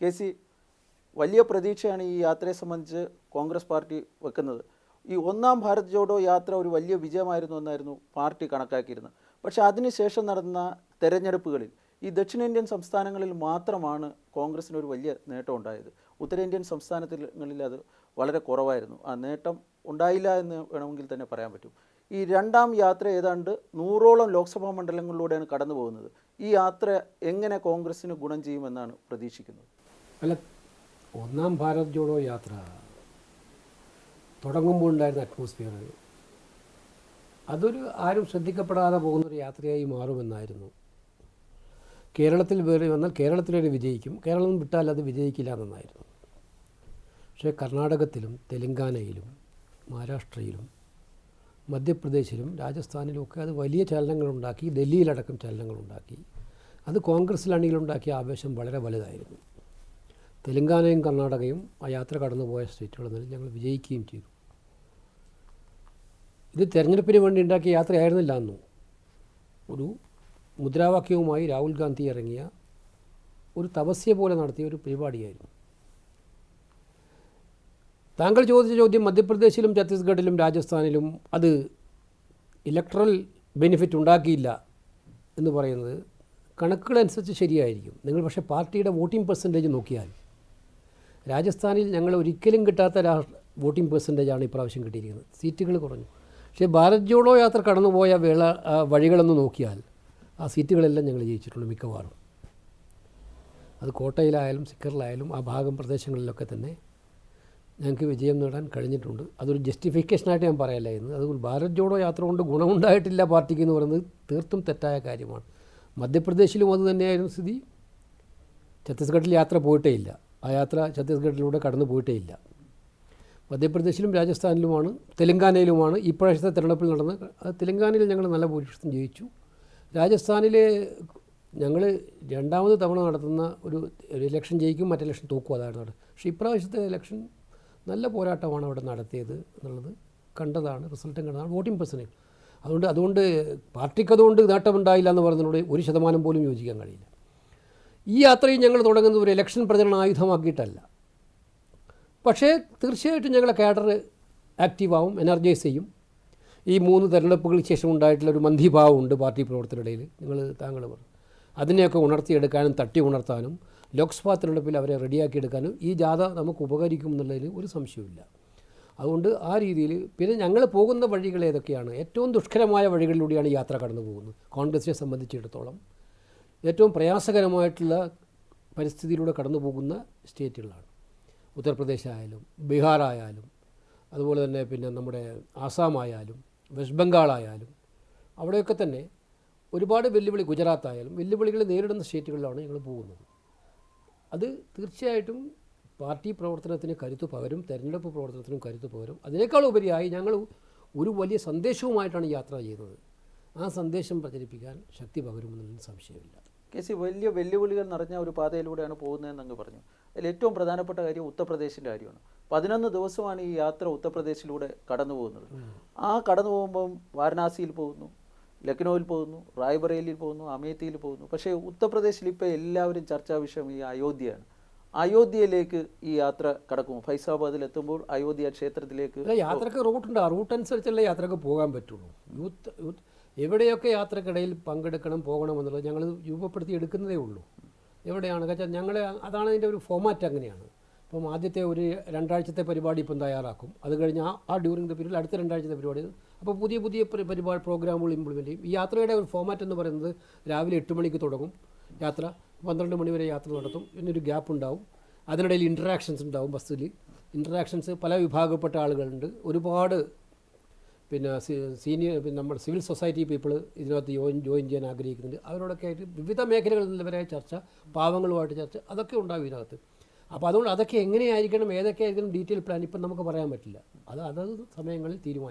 K C വലിയ പ്രതീക്ഷയാണ് ഈ യാത്രയെ സംബന്ധിച്ച് കോൺഗ്രസ് പാർട്ടി വെക്കുന്നത്. ഈ ഒന്നാം ഭാരത് ജോഡോ യാത്ര ഒരു വലിയ വിജയമായിരുന്നു എന്നായിരുന്നു പാർട്ടി കണക്കാക്കിയിരുന്നത്. പക്ഷേ അതിനുശേഷം നടന്ന തെരഞ്ഞെടുപ്പുകളിൽ ഈ ദക്ഷിണേന്ത്യൻ സംസ്ഥാനങ്ങളിൽ മാത്രമാണ് കോൺഗ്രസിന് ഒരു വലിയ നേട്ടം ഉണ്ടായത്. ഉത്തരേന്ത്യൻ സംസ്ഥാനങ്ങളിൽ അത് വളരെ കുറവായിരുന്നു. ആ നേട്ടം ഉണ്ടായില്ല എന്ന് വേണമെങ്കിൽ തന്നെ പറയാൻ പറ്റും. ഈ രണ്ടാം യാത്ര ഏതാണ്ട് നൂറോളം ലോക്സഭാ മണ്ഡലങ്ങളിലൂടെയാണ് കടന്നു പോകുന്നത് ഈ യാത്ര എങ്ങനെ കോൺഗ്രസിന് ഗുണം ചെയ്യുമെന്നാണ് പ്രതീക്ഷിക്കുന്നത്? അല്ല ഒന്നാം ഭാരത് ജോഡോ യാത്ര തുടങ്ങുമ്പോൾ ഉണ്ടായിരുന്ന അറ്റ്മോസ്ഫിയർ അതൊരു ആരും ശ്രദ്ധിക്കപ്പെടാതെ പോകുന്നൊരു യാത്രയായി മാറുമെന്നായിരുന്നു. കേരളത്തിൽ വേറെ വന്നാൽ കേരളത്തിലൊരു വിജയിക്കും കേരളം വിട്ടാൽ അത് വിജയിക്കില്ല എന്നായിരുന്നു. പക്ഷേ കർണാടകത്തിലും തെലങ്കാനയിലും മഹാരാഷ്ട്രയിലും മധ്യപ്രദേശിലും രാജസ്ഥാനിലും ഒക്കെ അത് വലിയ ചലനങ്ങളുണ്ടാക്കി ഡൽഹിയിലടക്കം ചലനങ്ങളുണ്ടാക്കി അത് കോൺഗ്രസ്സിലാണെങ്കിലുണ്ടാക്കിയ ആവേശം വളരെ വലുതായിരുന്നു. തെലങ്കാനയും കർണാടകയും ആ യാത്ര കടന്നുപോയ സ്റ്റേറ്റുകളിൽ ഞങ്ങൾ വിജയിക്കുകയും ചെയ്തു. ഇത് തെരഞ്ഞെടുപ്പിന് വേണ്ടി ഉണ്ടാക്കിയ യാത്രയായിരുന്നില്ല അന്നു. ഒരു മുദ്രാവാക്യവുമായി രാഹുൽ ഗാന്ധി ഇറങ്ങിയ ഒരു തപസ്യ പോലെ നടത്തിയ ഒരു പരിപാടിയായിരുന്നു. താങ്കൾ ചോദിച്ച ചോദ്യം മധ്യപ്രദേശിലും ഛത്തീസ്ഗഡിലും രാജസ്ഥാനിലും അത് ഇലക്ട്രൽ ബെനിഫിറ്റ് ഉണ്ടാക്കിയില്ല എന്ന് പറയുന്നത് കണക്കുകളനുസരിച്ച് ശരിയായിരിക്കും. നിങ്ങൾ പക്ഷേ പാർട്ടിയുടെ വോട്ടിംഗ് പെർസെന്റേജ് നോക്കിയാൽ രാജസ്ഥാനിൽ ഞങ്ങൾ ഒരിക്കലും കിട്ടാത്ത വോട്ടിംഗ് ആണ് ഇപ്രാവശ്യം കിട്ടിയിരിക്കുന്നത്. സീറ്റുകൾ കുറഞ്ഞു. പക്ഷേ ഭാരത് ജോഡോ യാത്ര കടന്നുപോയ വേള വഴികളെന്ന് നോക്കിയാൽ ആ സീറ്റുകളെല്ലാം ഞങ്ങൾ ജയിച്ചിട്ടുണ്ട് മിക്കവാറും. അത് കോട്ടയിലായാലും സിക്കറിലായാലും ആ ഭാഗം പ്രദേശങ്ങളിലൊക്കെ തന്നെ ഞങ്ങൾക്ക് വിജയം നേടാൻ കഴിഞ്ഞിട്ടുണ്ട്. അതൊരു ജസ്റ്റിഫിക്കേഷനായിട്ട് ഞാൻ പറയല്ല അതുകൊണ്ട് ഭാരത് ജോഡോ യാത്ര കൊണ്ട് ഗുണമുണ്ടായിട്ടില്ല പാർട്ടിക്ക് എന്ന് പറയുന്നത് തീർത്തും തെറ്റായ കാര്യമാണ്. മധ്യപ്രദേശിലും അത് തന്നെയായിരുന്നു സ്ഥിതി. ഛത്തീസ്ഗഡിൽ യാത്ര പോയിട്ടേ ഇല്ല. ആ യാത്ര ഛത്തീസ്ഗഡിലൂടെ കടന്നു പോയിട്ടേ ഇല്ല മധ്യപ്രദേശിലും രാജസ്ഥാനിലുമാണ് തെലങ്കാനയിലുമാണ് ഇപ്രാവശ്യത്തെ തെരഞ്ഞെടുപ്പിൽ നടന്ന് തെലങ്കാനയിൽ ഞങ്ങൾ നല്ല ഭൂരിപക്ഷം ജയിച്ചു. രാജസ്ഥാനിലെ ഞങ്ങൾ രണ്ടാമത് തവണ നടത്തുന്ന ഒരു ഇലക്ഷൻ ജയിക്കും മറ്റേ ഇലക്ഷൻ തോക്കും അതായിരുന്നു പക്ഷേ ഇപ്രാവശ്യത്തെ ഇലക്ഷൻ നല്ല പോരാട്ടമാണ് അവിടെ നടത്തിയത് എന്നുള്ളത് കണ്ടതാണ് റിസൾട്ടും കണ്ടതാണ് വോട്ടിംഗ് പെർസെന്റേജ് അതുകൊണ്ട് അതുകൊണ്ട് പാർട്ടിക്ക് അതുകൊണ്ട് നേട്ടമുണ്ടായില്ല എന്ന് പറയുന്നതിനോട് ഒരു ശതമാനം പോലും യോജിക്കാൻ കഴിയില്ല. ഈ യാത്രയും ഞങ്ങൾ തുടങ്ങുന്നത് ഒരു ഇലക്ഷൻ പ്രചരണ ആയുധമാക്കിയിട്ടല്ല. പക്ഷേ തീർച്ചയായിട്ടും ഞങ്ങളെ കാഡർ ആക്റ്റീവാവും എനർജൈസ് ചെയ്യും. ഈ മൂന്ന് തെരഞ്ഞെടുപ്പുകൾക്ക് ശേഷം ഉണ്ടായിട്ടുള്ള ഒരു മന്ദിഭാവമുണ്ട് പാർട്ടി പ്രവർത്തകരുടെയിൽ നിങ്ങൾ താങ്കൾ പറഞ്ഞു അതിനെയൊക്കെ ഉണർത്തിയെടുക്കാനും തട്ടി ഉണർത്താനും ലോക്സഭാ തെരഞ്ഞെടുപ്പിൽ അവരെ റെഡിയാക്കിയെടുക്കാനും ഈ ജാഥ നമുക്ക് ഉപകരിക്കും എന്നുള്ളതിൽ ഒരു സംശയമില്ല അതുകൊണ്ട് ആ രീതിയിൽ പിന്നെ ഞങ്ങൾ പോകുന്ന വഴികൾ ഏതൊക്കെയാണ്? ഏറ്റവും ദുഷ്കരമായ വഴികളിലൂടെയാണ് യാത്ര കടന്നു പോകുന്നത് കോൺഗ്രസിനെ സംബന്ധിച്ചിടത്തോളം. ഏറ്റവും പ്രയാസകരമായിട്ടുള്ള പരിസ്ഥിതിയിലൂടെ കടന്നു പോകുന്ന സ്റ്റേറ്റുകളാണ്. ഉത്തർപ്രദേശ് ആയാലും ബീഹാർ ആയാലും അതുപോലെ തന്നെ പിന്നെ നമ്മുടെ ആസാം ആയാലും വെസ്റ്റ് ബംഗാൾ ആയാലും അവിടെയൊക്കെ തന്നെ ഒരുപാട് വെല്ലുവിളി ഗുജറാത്ത് ആയാലും വെല്ലുവിളികൾ നേരിടുന്ന സ്റ്റേറ്റുകളിലാണ് ഞങ്ങൾ പോകുന്നത്. അത് തീർച്ചയായിട്ടും പാർട്ടി പ്രവർത്തനത്തിന് കരുത്തു പകരും തെരഞ്ഞെടുപ്പ് പ്രവർത്തനത്തിനും കരുത്ത് പകരും. അതിനേക്കാൾ ഉപരിയായി ഞങ്ങൾ ഒരു വലിയ സന്ദേശവുമായിട്ടാണ് യാത്ര ചെയ്യുന്നത്. ആ സന്ദേശം പ്രചരിപ്പിക്കാൻ ശക്തി പകരുമെന്നതിന് സംശയമില്ല. കെ സി വലിയ വെല്ലുവിളികൾ നിറഞ്ഞ ഒരു പാതയിലൂടെയാണ് പോകുന്നതെന്ന് അങ്ങ് പറഞ്ഞു. അതിൽ ഏറ്റവും പ്രധാനപ്പെട്ട കാര്യം ഉത്തർപ്രദേശിന്റെ കാര്യമാണ്. പതിനൊന്ന് ദിവസമാണ് ഈ യാത്ര ഉത്തർപ്രദേശിലൂടെ കടന്നു പോകുന്നത്. ആ കടന്നു പോകുമ്പം വാരണാസിയിൽ പോകുന്നു ലക്നൌവിൽ പോകുന്നു റായ്ബറേലിയിൽ പോകുന്നു അമേത്തിയിൽ പോകുന്നു. പക്ഷേ ഉത്തർപ്രദേശിൽ ഇപ്പോൾ എല്ലാവരും ചർച്ചാ വിഷയം ഈ അയോധ്യയാണ്. അയോധ്യയിലേക്ക് ഈ യാത്ര കടക്കും ഫൈസാബാദിൽ എത്തുമ്പോൾ അയോധ്യ ക്ഷേത്രത്തിലേക്ക് യാത്രയ്ക്ക് റൂട്ടുണ്ട്. ആ റൂട്ട് അനുസരിച്ചല്ലേ യാത്രയ്ക്ക് പോകാൻ പറ്റുള്ളൂ. യൂത്ത് യൂത്ത് എവിടെയൊക്കെ യാത്രക്കിടയിൽ പങ്കെടുക്കണം പോകണം എന്നുള്ളത് ഞങ്ങൾ രൂപപ്പെടുത്തി എടുക്കുന്നതേ ഉള്ളൂ. എവിടെയാണ്? വെച്ചാൽ ഞങ്ങൾ അതാണ് അതിന്റെ ഒരു ഫോമാറ്റ് അങ്ങനെയാണ്. ഇപ്പം ആദ്യത്തെ ഒരു രണ്ടാഴ്ചത്തെ പരിപാടി ഇപ്പം തയ്യാറാക്കും. അത് കഴിഞ്ഞ് ആ ആ ഡ്യൂറിങ് ദ പീരീഡ് അടുത്ത രണ്ടാഴ്ചത്തെ പരിപാടി. അപ്പോൾ പുതിയ പുതിയ പരി- പരിപാടി പ്രോഗ്രാമുകൾ ഇംപ്ലിമെന്റ് ചെയ്യും. ഈ യാത്രയുടെ ഒരു ഫോമാറ്റ് എന്ന് പറയുന്നത് രാവിലെ എട്ട് മണിക്ക് തുടങ്ങും. യാത്ര. പന്ത്രണ്ട് മണിവരെ യാത്ര നടത്തും. പിന്നൊരു ഗ്യാപ്പ് ഉണ്ടാവും. അതിനിടയിൽ ഇൻട്രാക്ഷൻസ് ഉണ്ടാവും ബസ്സിൽ ഇൻട്രാക്ഷൻസ് പല വിഭാഗപ്പെട്ട ആളുകളുണ്ട്. ഒരുപാട് പിന്നെ സീനിയർ പിന്നെ നമ്മുടെ സിവിൽ സൊസൈറ്റി പീപ്പിൾ ഇതിനകത്ത് ജോയിൻ ജോയിൻ ചെയ്യാൻ ആഗ്രഹിക്കുന്നുണ്ട്. അവരോടൊക്കെ ആയിട്ട് വിവിധ മേഖലകളിൽ നിന്നവരെ ചർച്ച പാവങ്ങളുമായിട്ട് ചർച്ച അതൊക്കെ ഉണ്ടാവും ഇതിനകത്ത്. അപ്പോൾ അതുകൊണ്ട് അതൊക്കെ എങ്ങനെയായിരിക്കണം ഏതൊക്കെ ആയിരിക്കണം ഡീറ്റെയിൽ പ്ലാൻ ഇപ്പം നമുക്ക് പറയാൻ പറ്റില്ല. അത് അതത് സമയങ്ങളിൽ തീരുമാനിക്കും.